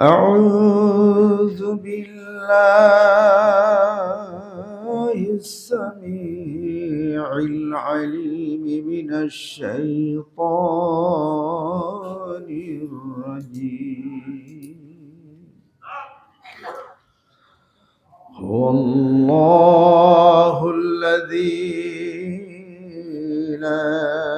أعوذ بالله السميع العليم من الشيطان الرجيم. هو الله الذي لا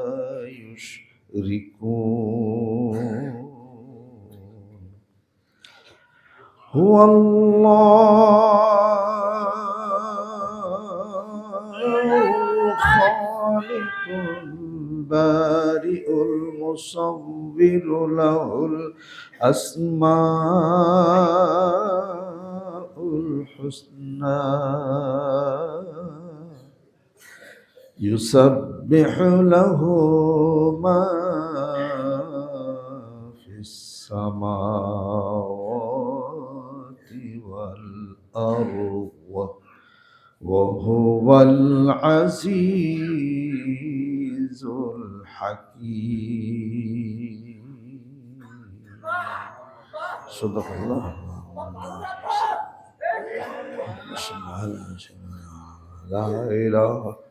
يشركون هو الله الخالق البارئ المصور له الأسماء الحسنى يسبح له ما في السماوات والأرض وهو العزيز الحكيم. صدق الله. لا إله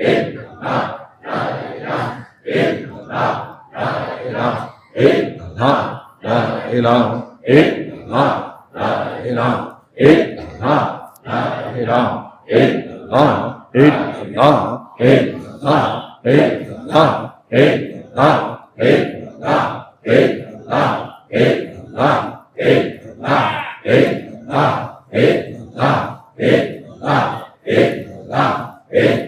Eh, ah, eh, ah, eh,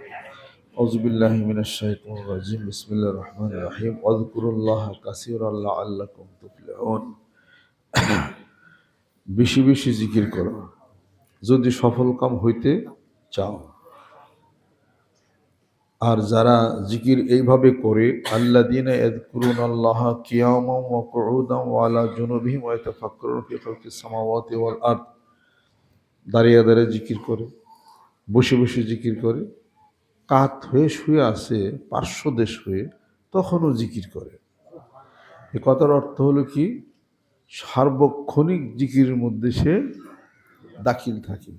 أعوذ بالله من الشيطان الرجيم بسم الله الرحمن الرحيم واذكروا الله كثيرا لعلكم تفلحون বেশি বেশি জিকির করো যদি সফল কাম হইতে চাও আর যারা জিকির এইভাবে করে আল্লাহ দিন করুন আল্লাহ কিয়ামাম ও কউদাম ওয়ালা জুনুবিহিম ওয়া ইয়াতাফাক্কারুন ফি খালকিস সামাওয়াতি ওয়াল আরদ দাঁড়িয়ে দাঁড়িয়ে জিকির করে বসে বসে জিকির করে কাত হয়ে শুয়ে আসে পার্শ্ব দেশ হয়ে, তখনও জিকির করে। এ কথার অর্থ হলো কি? সার্বক্ষণিক জিকিরের মধ্যে সে দাখিল থাকে।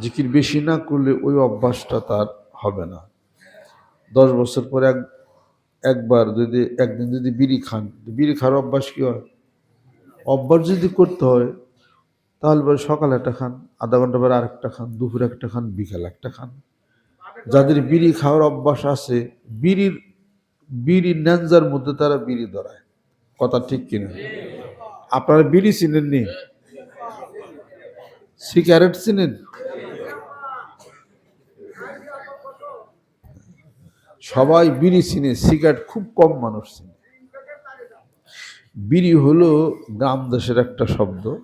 জিকির বেশি না করলে ওই অভ্যাসটা তার হবে না। দশ বছর পরে এক, একবার যদি, একদিন যদি বিড়ি খান বিড়ি খাওয়ার অভ্যাস কী হয়? অভ্যাস যদি করতে হয়, তাহলে পরে সকালে একটা খান, আধা ঘণ্টা পরে আরেকটা খান, দুপুরে একটা খান, বিকাল একটা খান। যাদের বিড়ি খাওয়ার অভ্যাস আছে, বিড়ির বিড়ি ন্যাঞ্জার মধ্যে তারা বিড়ি ধরায়। কথা ঠিক কিনা? আপনারা বিড়ি চিনেন চিনেননি? সিগারেট চিনেন? সবাই বিড়ি চিনে, সিগারেট খুব কম মানুষ চিনে। বিড়ি হলো গ্রাম দেশের একটা শব্দ।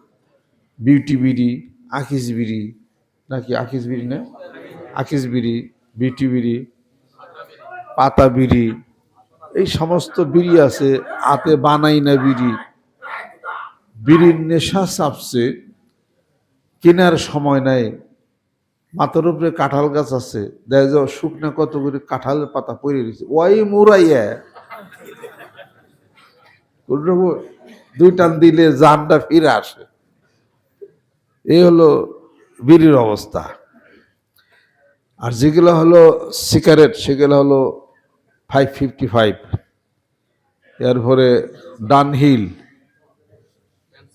বিউটি বিড়ি আকিস বিড়ি, নাকি আকিস বিড়ি না? আকিস বিড়ি। বিউটি বিড়ি পাতা বিড়ি এই সমস্ত বিড়ি আছে হাতে বানাই না বিড়ি। বিড়ির নেশা চাপছে, কেনার সময় নাই। মাথার উপরে কাঁঠাল গাছ আছে, দেখা যাও শুকনা কত করে কাঁঠালের পাতা পড়ে রয়েছে। ওয়াই মুরাইয়া। দুই টান দিলে জানটা ফিরে আসে। এই হলো বিড়ির অবস্থা। আর যেগুলো হলো সিগারেট, সেগুলো হলো ফাইভ ফিফটি ফাইভ এরপরে ডানহিল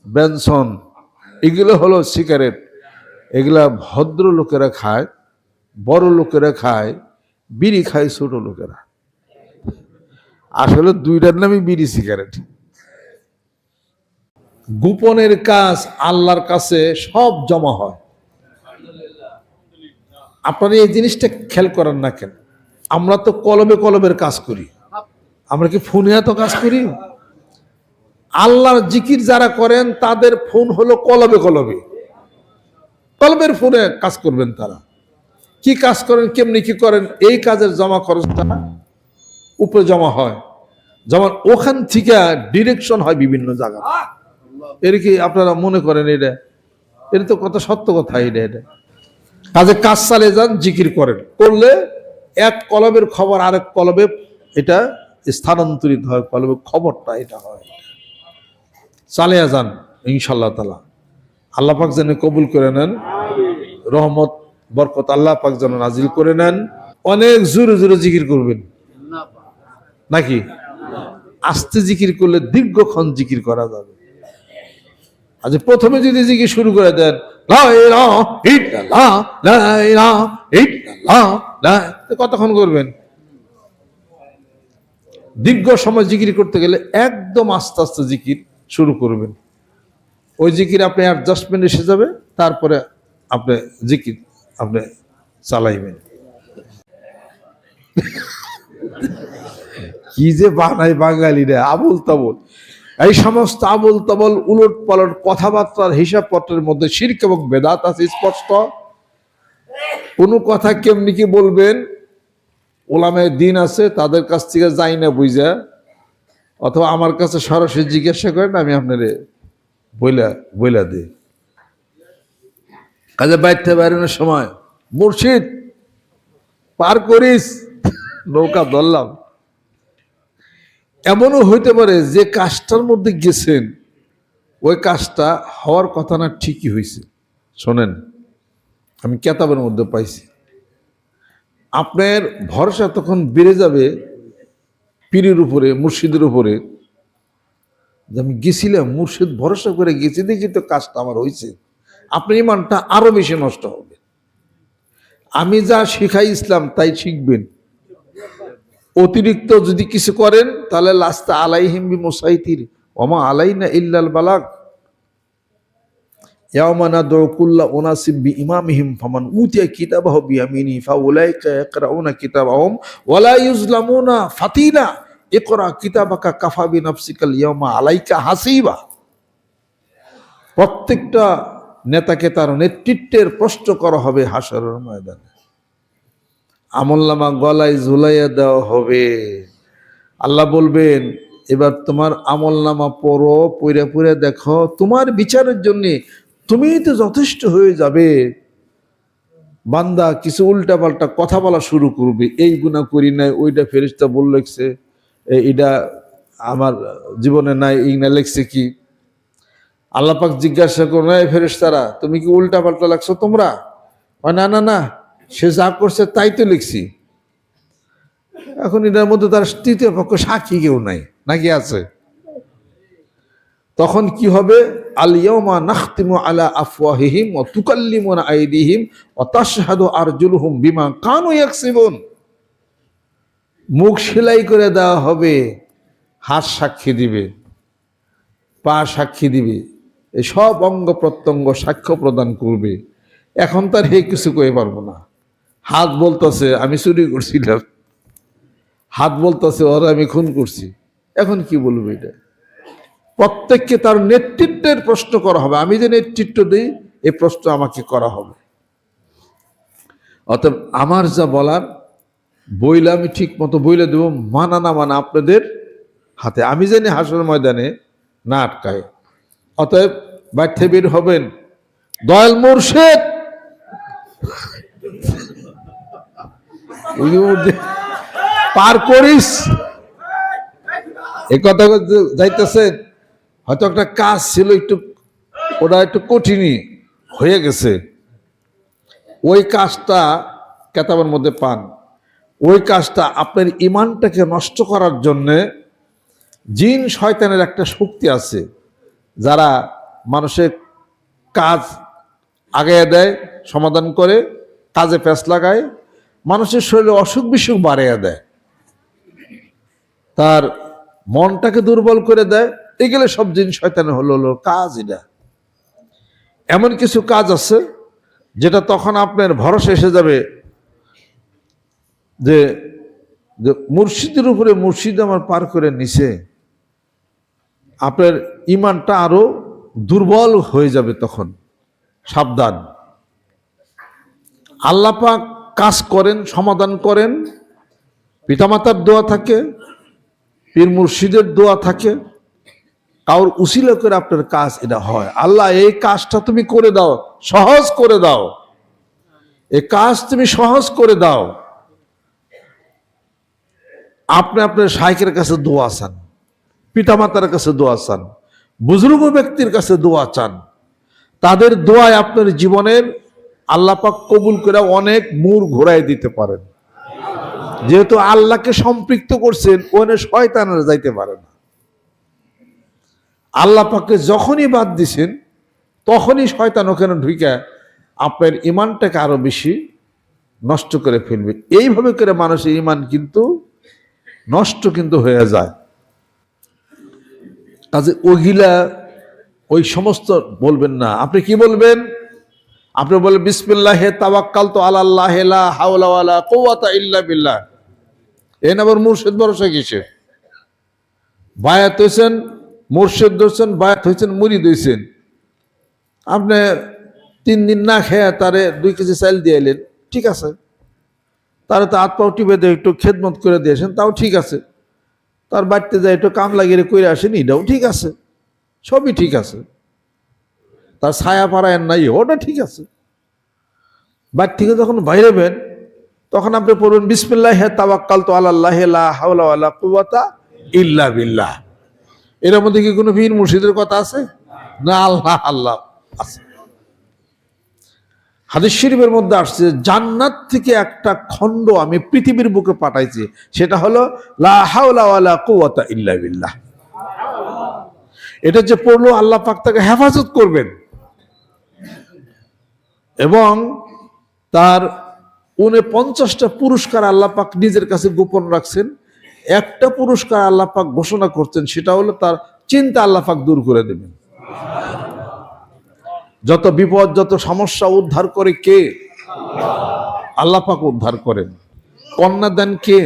বেনসন এগুলো হলো সিগারেট। এগুলা ভদ্র লোকেরা খায়, বড় লোকেরা খায়, বিড়ি খায় ছোট লোকেরা। আসলে দুইটার নামই বিড়ি সিগারেট। গোপনের কাজ আল্লাহর কাছে সব জমা হয়। আপনারা এই জিনিসটা খেয়াল করেন না কেন? আমরা তো কলমে কলমের কাজ করি। আমরা কি ফোনে এত কাজ করি? আল্লাহর জিকির যারা করেন, তাদের ফোন হলো কলবে কলবে কলবের ফোনে কাজ করবেন তারা। কি কাজ করেন, কেমনি কি করেন, এই কাজের জমা খরচটা উপরে জমা হয়। যেমন ওখান থেকে ডিরেকশন হয় বিভিন্ন জায়গা এর কি আপনারা মনে করেন এটা? এটা তো কত সত্য কথা, এটা এটা। কাজে কাজ চালিয়ে যান, জিকির করেন। করলে এক কলবের খবর আরেক কলবে এটা স্থানান্তরিত হয় কলবের খবরটা এটা হয়। চালিয়ে যান ইনশাল্লাহ তালা আল্লাহ পাক যেন কবুল করে নেন, রহমত, বরকত আল্লাহ পাক যেন নাজিল করে নেন। অনেক জোরে জোরে জিকির করবেন। নাকি? আস্তে জিকির করলে দীর্ঘক্ষণ জিকির করা যাবে। আজ প্রথমে যদি জিকির শুরু করে দেন কতক্ষণ করবেন? দীর্ঘ সময় জিকির করতে গেলে একদম আস্তে আস্তে জিকির শুরু করবেন। ওই জিকির আপনি অ্যাডজাস্টমেন্ট এসে যাবে, তারপরে আপনি জিকির আপনি চালাইবেন। কি যে বানায় বাঙালিরা, আবুল তাবুল। এই সমস্ত আবুল তাবল উলট পালট কথাবার্তার হিসাবপত্রের মধ্যে শির্ক এবং বেদাত আছে, স্পষ্ট? কোনো কথা কেমনি কি বলবেন? ওলামে দিন আছে, তাদের কাছ থেকে যাই না বুঝা। অথবা আমার কাছে সরাসরি জিজ্ঞাসা করেন, আমি আপনারে বইলা বইলা দিই। কাজে বাইরতে বেরোনোর সময়, মুর্শিদ, পার করিস। নৌকা ধরলাম। এমনও হইতে পারে যে কাজটার মধ্যে গেছেন, ওই কাজটা হওয়ার কথা না, ঠিকই হয়েছে শোনেন, আমি কেতাবের মধ্যে পাইছি। আপনার ভরসা তখন বেড়ে যাবে পীরের উপরে, মুর্শিদের উপরে। যে আমি গেছিলাম, মুর্শিদ ভরসা করে গেছি, দেখি তো কাজটা আমার হয়েছে আপনার ইমানটা আরও বেশি নষ্ট হবে। আমি যা শিখাই ইসলাম, তাই শিখবেন। অতিরিক্ত যদি কিছু করেন, তাহলে লাস্তা আলাইহিম বি মুসাইতির ওমা আলাইনা ইল্লাল বালাগ। ইয়াওমা নাদউ কুল্লা উনাসিম বি ইমামিহিম ফামান উতিয়া কিতাবাহু বিয়ামিনি ফাউলাইকা ইয়াকরাউনা কিতাবাহুম, ওয়ালা ইউজলামুনা ফাতিনা। ইকরা কিতাবাকা কাফা বিনাফসিকাল ইয়াওমা আলাইকা হাসিবা। প্রত্যেকটা নেতাকে তার নেতৃত্বের প্রশ্ন করা হবে হাসরের ময়দানে। আমলনামা গলায় ঝুলাইয়া দেওয়া হবে। আল্লাহ বলবেন, এবার তোমার আমলনামা পড়ো পড়ে পড়ে দেখো, তোমার বিচারের জন্য তুমি তো যথেষ্ট হয়ে যাবে। বান্দা কিছু উল্টাপাল্টা কথা বলা শুরু করবে, এই গুণা করি নাই, ওইটা ফেরিস্তা বল লেখছে এটা আমার জীবনে নাই, এই না লেখছে কি? আল্লাপাক জিজ্ঞাসা করো না ফেরিস্তারা তুমি কি উল্টা পাল্টা লাগছো তোমরা? না না না সে যা করছে তাই তো লিখছি। এখন এটার মধ্যে তার তৃতীয় পক্ষ সাক্ষী কেউ নাই, নাকি আছে? তখন কি হবে? আলিয়মা নাখতিমু আলা আফওয়াহিহিম ওয়া তুকাল্লিমুনা আইদিহিম ওয়া তাশহাদু আরজুলুহুম বিমা কানু ইয়াকসিবুন। মুখ সেলাই করে দেওয়া হবে, হাত সাক্ষী দিবে, পা সাক্ষী দিবে সব অঙ্গ প্রত্যঙ্গ সাক্ষ্য প্রদান করবে। এখন তার হে কিছু কয়ে পারব না। হাত বলতেছে, আমি চুরি করছিলাম। হাত বলতেছে, ওরা আমি খুন করছি। এখন কি বলব এটা? প্রত্যেককে তার নেতৃত্বের প্রশ্ন করা হবে। আমি যে নেতৃত্ব দিই এই প্রশ্ন আমাকে করা হবে। অতএব আমার যা বলার, বইলে আমি ঠিক মতো বইলে দেবো, মানা না মানা আপনাদের হাতে। আমি জানি হাসর ময়দানে না আটকায়। অতএব বাড়িতে বের হবেন। দয়াল মুর্শেদ ওই যে পার করিস। এই কথা যাইতেছেন হয়তো একটা কাজ ছিল একটু, ওটা একটু কঠিনই হয়ে গেছে। ওই কাজটা কেতাবের মধ্যে পান। ওই কাজটা আপনার ইমানটাকে নষ্ট করার জন্যে জিন শয়তানের একটা শক্তি আছে, যারা মানুষের কাজ আগায় দেয়, সমাধান করে, কাজে প্যাঁচ লাগায় মানুষের শরীরে অসুখ বিসুখ বাড়াইয়া দেয়। তার মনটাকে দুর্বল করে দেয়। এগুলো সব জিনিস শয়তানের হলো হলো কাজ এটা। এমন কিছু কাজ আছে যেটা তখন আপনার ভরসা এসে যাবে যে মুর্শিদের উপরে মুর্শিদ আমার পার করে নিছে, আপনার ইমানটা আরও দুর্বল হয়ে যাবে তখন, সাবধান। আল্লাপাক করেন, সমাধান করেন। পিতামাতার দোয়া থাকে, পীর মুর্শিদের দোয়া থাকে। কাউর উসিলা করে আপনার কাজ এটা হয়। আল্লাহ, এই কাজটা তুমি করে দাও, সহজ করে দাও। এই কাজ তুমি সহজ করে দাও। আপনি আপনার শাইকের কাছে দোয়া চান, পিতামাতার কাছে দোয়া চান, বুজুর্গ ব্যক্তির কাছে দোয়া চান। তাদের দোয়ায় আপনার জীবনের আল্লাপাক কবুল করে অনেক মূর ঘোরায় দিতে পারেন। যেহেতু আল্লাহকে সম্পৃক্ত করছেন, ওখানে শয়তানরা যাইতে পারে না। আল্লাহ পাককে যখনই বাদ দিছেন, তখনই শয়তান ওখানে ঢুকে আপনার ইমানটাকে আরও বেশি নষ্ট করে ফেলবে। এইভাবে করে মানুষের ইমান কিন্তু নষ্ট কিন্তু হয়ে যায়। কাজে ওগিলা ওই সমস্ত বলবেন না। আপনি কি বলবেন? আপনি বলবেন বিসমিল্লাহ তাওয়াক্কাল তো আল্লাহ লা হাওলা ওয়ালা কুওয়াতা ইল্লা বিল্লাহ। এ আবার মুর্শিদ ভরসা কিসে? বায়াত হয়েছেন মুর্শিদ ধরছেন, বায়াত হয়েছেন মুরিদ হয়েছেন আপনি তিন দিন না খেয়ে তারে দুই কেজি চাল দিয়ে এলেন, ঠিক আছে। তারা তো পাও টিপে দিয়ে একটু খেদমত করে দিয়েছেন তাও ঠিক আছে। তার বাড়িতে যায় একটু কাম লাগিয়ে করে আসেন, এটাও ঠিক আছে। সবই ঠিক আছে। তার ছায়া পাড়ায় নাই, ওটা ঠিক আছে। বাড়ি থেকে যখন বাইরেবেন, তখন আপনি পড়বেন, বিসমিল্লাহ, হে তাওয়াক্কাল তো আল্লাহ হাওলা ওয়ালা ইল্লা বিল্লাহ। এর মধ্যে কি কোনো বীর মুর্শিদের কথা আছে? না, আল্লাহ আল্লাহ আছে। হাদিস শরীফের মধ্যে আসছে, জান্নাত থেকে একটা খণ্ড আমি পৃথিবীর বুকে পাঠাইছি, সেটা হলো, লা হাওলা ওয়ালা কুওয়াতা ইল্লা বিল্লাহ। এটা যে পড়ল, আল্লাহ পাক তাকে হেফাজত করবেন। এবং তার উনি পঞ্চাশটা পুরস্কার আল্লাহ পাক নিজের কাছে গোপন রাখছেন। একটা পুরস্কার আল্লাহ পাক ঘোষণা করছেন, সেটা হলো তার চিন্তা আল্লাহ পাক দূর করে দেবেন। যত বিপদ, যত সমস্যা উদ্ধার করে কে? আল্লাহ পাক উদ্ধার করেন। কন্যা দেন কে?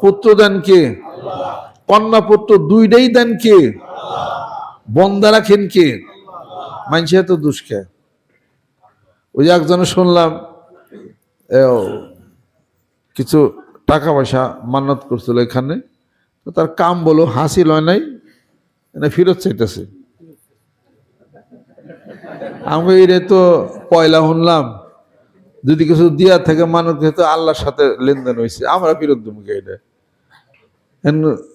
পুত্র দেন কে? কন্যা পুত্র দুইটাই দেন কে? বন্দা রাখেন কে? মানছে তো দুষ্কে ওই একজনে শুনলাম কিছু টাকা পয়সা মান্নত করছিল এখানে, তো তার কাম বলো, হাসি লয় নাই ফেরত চাইতেছে। আমি এরে তো পয়লা শুনলাম, যদি কিছু দিয়া থেকে মানুষ তো আল্লাহর সাথে লেনদেন হয়েছে আমরা ফেরত দেবো এটা?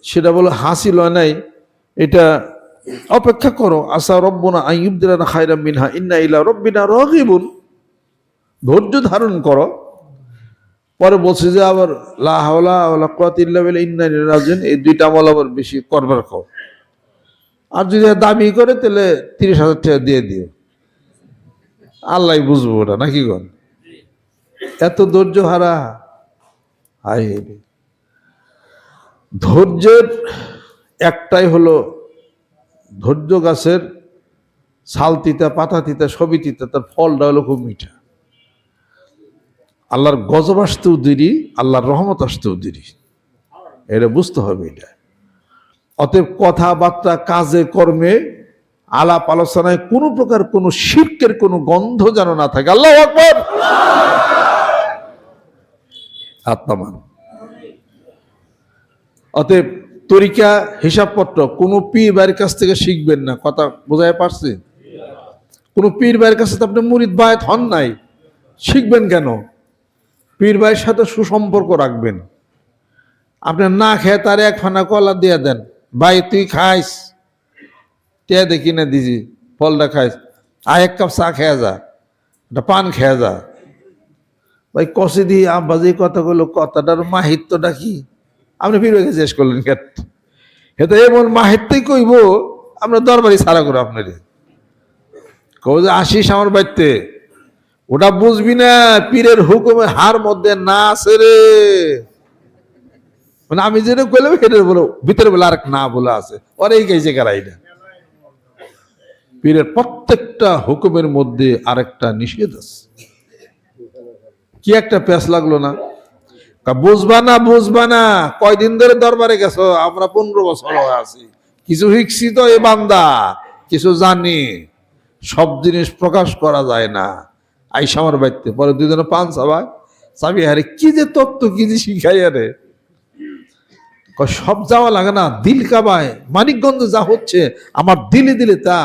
সেটা বলো, হাসি লয় নাই, এটা অপেক্ষা করো, আশা রব্বনা আইয়ুবদিনা খায়রা মিনহা, ইন্না ইলা রব্বিনা রগিবুন। ধৈর্য ধারণ করো। পরে বলছে যে, আবার লা হাওলা ওয়ালা কুওয়াতা ইল্লা বিল্লাহ, ইন্না এই দুইটা আমল আবার বেশি করবার কর আর যদি দাবি করে, তাহলে তিরিশ হাজার টাকা দিয়ে দিও। আল্লাহ বুঝব ওটা, নাকি গন এত ধৈর্য হারা? হাই। ধৈর্যের একটাই হলো ধৈর্য গাছের ছাল তিতা পাতা তিতা সবই তিতা তার ফলটা হলো খুব মিঠা। আল্লাহর গজব আসতেও দেরি, আল্লাহর রহমত আসতেও দেরি। এটা বুঝতে হবে এটা। অতএব কথাবার্তা, কাজে, কর্মে, আলাপ আলোচনায় কোনো প্রকার কোনো শিল্পের কোনো গন্ধ যেন না থাকে। আল্লাহ আকবর! আত্মামান। অতএব তরিকা, হিসাবপত্র, কোনো পীর বাড়ির কাছ থেকে শিখবেন না। কথা বোঝায় পারছি কোনো পীর বাড়ির কাছে তো আপনি মুরিদ বায়ত হন নাই। শিখবেন কেন? পীর ভাইয়ের সাথে সুসম্পর্ক রাখবেন। আপনার না খেয়ে তার এক ফানা কলা দিয়ে দেন। ভাই, তুই খাইস। কে দেখি না দিজি ফলটা খাইস। আর এক কাপ চা খেয়ে যা। একটা পান খেয়ে যা। ভাই, কষে দিয়ে আব্বাজি কথা বলল কথাটার মাহিত্যটা কি? আপনি পীর ভাইকে জিজ্ঞেস করলেন কেন? হেতো এমন মাহিত্যই কইব, আমরা দরবারি সারা করো আপনার। কব যে, আসিস আমার বাড়িতে। ওটা বুঝবি না, পীরের হুকুমে হার মধ্যে না আছে রে। মানে আমি যেটা কইলাম সেটা বলো, ভিতরে বলে আরেক না বলে আছে। এই গেছে কারাইটা পীরের প্রত্যেকটা হুকুমের মধ্যে আরেকটা নিষেধ আছে। কি একটা প্যাস লাগল না? বুঝবা না বুঝবা না, কয়দিন ধরে দরবারে গেছো? আমরা পনেরো বছর আছি। কিছু শিখছি তো এ বান্দা, কিছু জানি। সব জিনিস প্রকাশ করা যায় না। আইসা আমার বাড়িতে। পরে দুজনে পান চাবা চাবি আরে কি যে তত্ত্ব কি যে শিখাই আরে। কয় সব যাওয়া লাগে না দিল কাবায়। মানিকগঞ্জ যা হচ্ছে আমার দিলে দিলে তা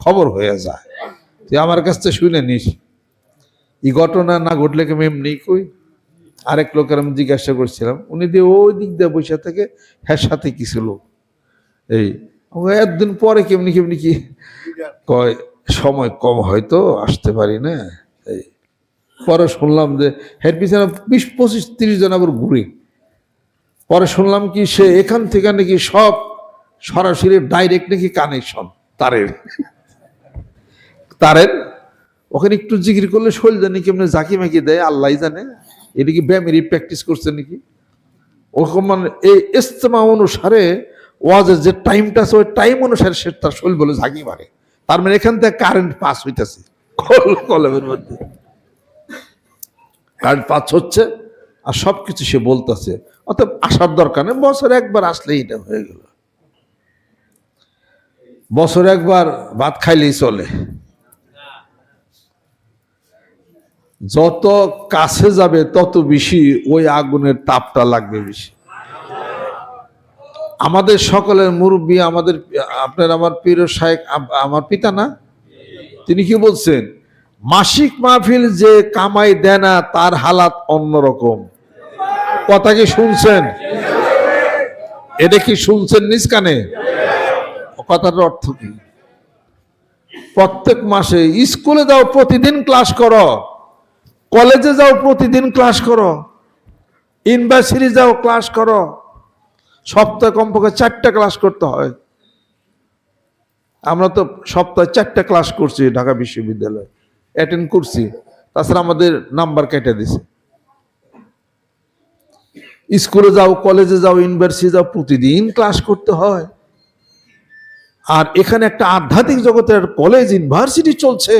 খবর হয়ে যায়। তুই আমার কাছ থেকে শুনে নিস। এই ঘটনা না ঘটলে কি এমনি কই? আরেক লোকের আমি জিজ্ঞাসা করছিলাম উনি দিয়ে ওই দিক দিয়ে বসে থেকে হ্যাঁ সাথে কি ছিল এই একদিন পরে কেমনি কেমনি কি? কয় সময় কম হয়তো আসতে পারি না। পরে শুনলাম যে হের পিছনে বিশ, পঁচিশ, তিরিশ জন আবার ঘুরে। পরে শুনলাম কি সে এখান থেকে নাকি সব সরাসরি ডাইরেক্ট নাকি কানেকশন তারের। তারের, ওখানে একটু জিকির করলে শরীর জানি কেমনি জাকি মাকি দেয় আল্লাহ জানে। এটা কি ব্যায়ামেরই প্র্যাকটিস করছে নাকি? ওরকম মানে এই ইস্তেমা অনুসারে ওয়াজের যে টাইমটা আছে, ওই টাইম অনুসারে সে তার শরীর বলে ঝাঁকি মারে। তার মানে এখান থেকে কারেন্ট পাস হইতেছে। কলমের মধ্যে। কারেন্ট পাস হচ্ছে, আর সব কিছু সে বলতেছে। অতএব আসার দরকার নেই, বছরে একবার আসলেই এটা হয়ে গেল। বছরে একবার ভাত খাইলেই চলে। যত কাছে যাবে, তত বেশি ওই আগুনের তাপটা লাগবে বেশি। আমাদের সকলের মুরব্বী, আমাদের, আপনার আমার প্রিয় শাহেক আমার পিতা না? তিনি কি বলছেন? মাসিক মাহফিল যে কামাই দেয় না, তার হালাত অন্যরকম। কথা কি শুনছেন? এটা কি শুনছেন নিজ কানে? কথাটার অর্থ কি? প্রত্যেক মাসে স্কুলে যাও, প্রতিদিন ক্লাস করো। কলেজে যাও, প্রতিদিন ক্লাস করো। ইউনিভার্সিটি যাও, ক্লাস করো। সপ্তাহে কমপক্ষে চারটা ক্লাস করতে হয়। আমরা তো সপ্তাহে চারটা ক্লাস করছি ঢাকা বিশ্ববিদ্যালয়ে। অ্যাটেন্ড করছি। তাছাড়া আমাদের নাম্বার কেটে দিছে। স্কুলে যাও কলেজে যাও ইউনিভার্সিটি যাও, প্রতিদিন ক্লাস করতে হয়। আর এখানে একটা আধ্যাত্মিক জগতের কলেজ ইউনিভার্সিটি চলছে।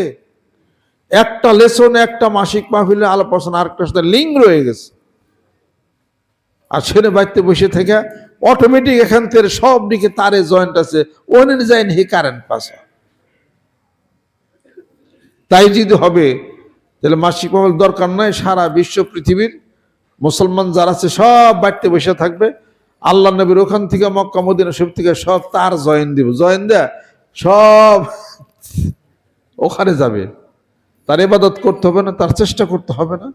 একটা লেসন একটা মাসিক মাহফিলে আলাপ আরেকটার সাথে লিঙ্ক রয়ে গেছে। আর ছেলে বাড়িতে বসে থেকে অটোমেটিক এখান থেকে সব দিকে তারে জয়েন্ট আছে। অনুযায়ী হি কারেন্ট পাস তাই যদি হবে, তাহলে মাসিক মাহফিল দরকার নাই সারা বিশ্ব পৃথিবীর মুসলমান যারা আছে, সব বাড়িতে বসে থাকবে। আল্লাহ নবীর ওখান থেকে মক্কা, মদিনা সব থেকে সব তার জয়েন দিব। জয়েন দেয়া, সব ওখানে যাবে। তার ইবাদত করতে হবে না, তার চেষ্টা করতে হবে না।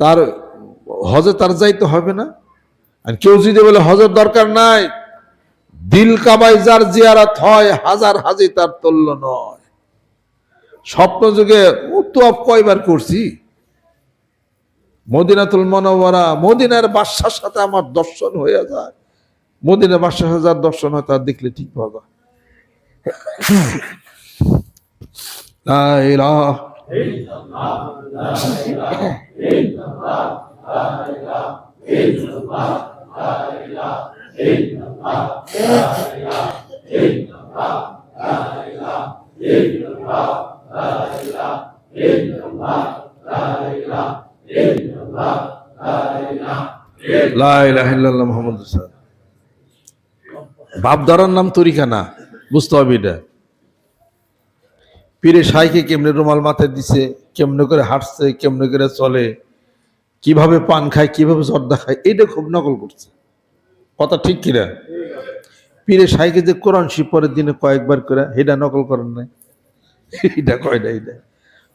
তার হজে তার যাইতে হবে না। আর কেউ যদি বলে, হজের দরকার নাই, দিল কাবাই যার জিয়ারাত হয়, হাজার হাজি তার তল্য নয়। স্বপ্ন যুগে উত্তপ কয়বার করছি? মদিনাতুল মনোবরা মদিনার বাদশার সাথে আমার দর্শন হয়ে যায়। মদিনার বাদশার সাথে যার দর্শন হয়, তার দেখলে ঠিক লা ইলাহা লা ইলাহা ইল্লাল্লাহ মুহাম্মাদুর রাসূলুল্লাহ। বাপ ধরার নাম তরিকা বুঝতে হবে এটা পীরে সাইকে কেমনে রুমাল মাথায় দিছে, কেমনে করে হাঁটছে, কেমনে করে চলে কীভাবে পান খায়, কীভাবে জর্দা খায়, এটা খুব নকল করছে। কথা ঠিক কিনা? পীরে সাইকে যে কোরআন শিব পরের দিনে কয়েকবার করে, এটা নকল করেন নাই। এটা কয় না এটা।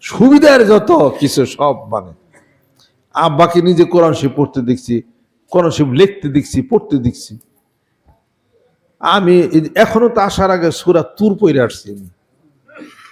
সুবিধার যত কিছু সব মানে। আব্বাকে নিজে কোরআন শিব পড়তে দেখছি, কোরআন শিব লিখতে দেখছি, পড়তে দেখছি। আমি এখনও তো আসার আগে সুরা তুর পইরে আসছি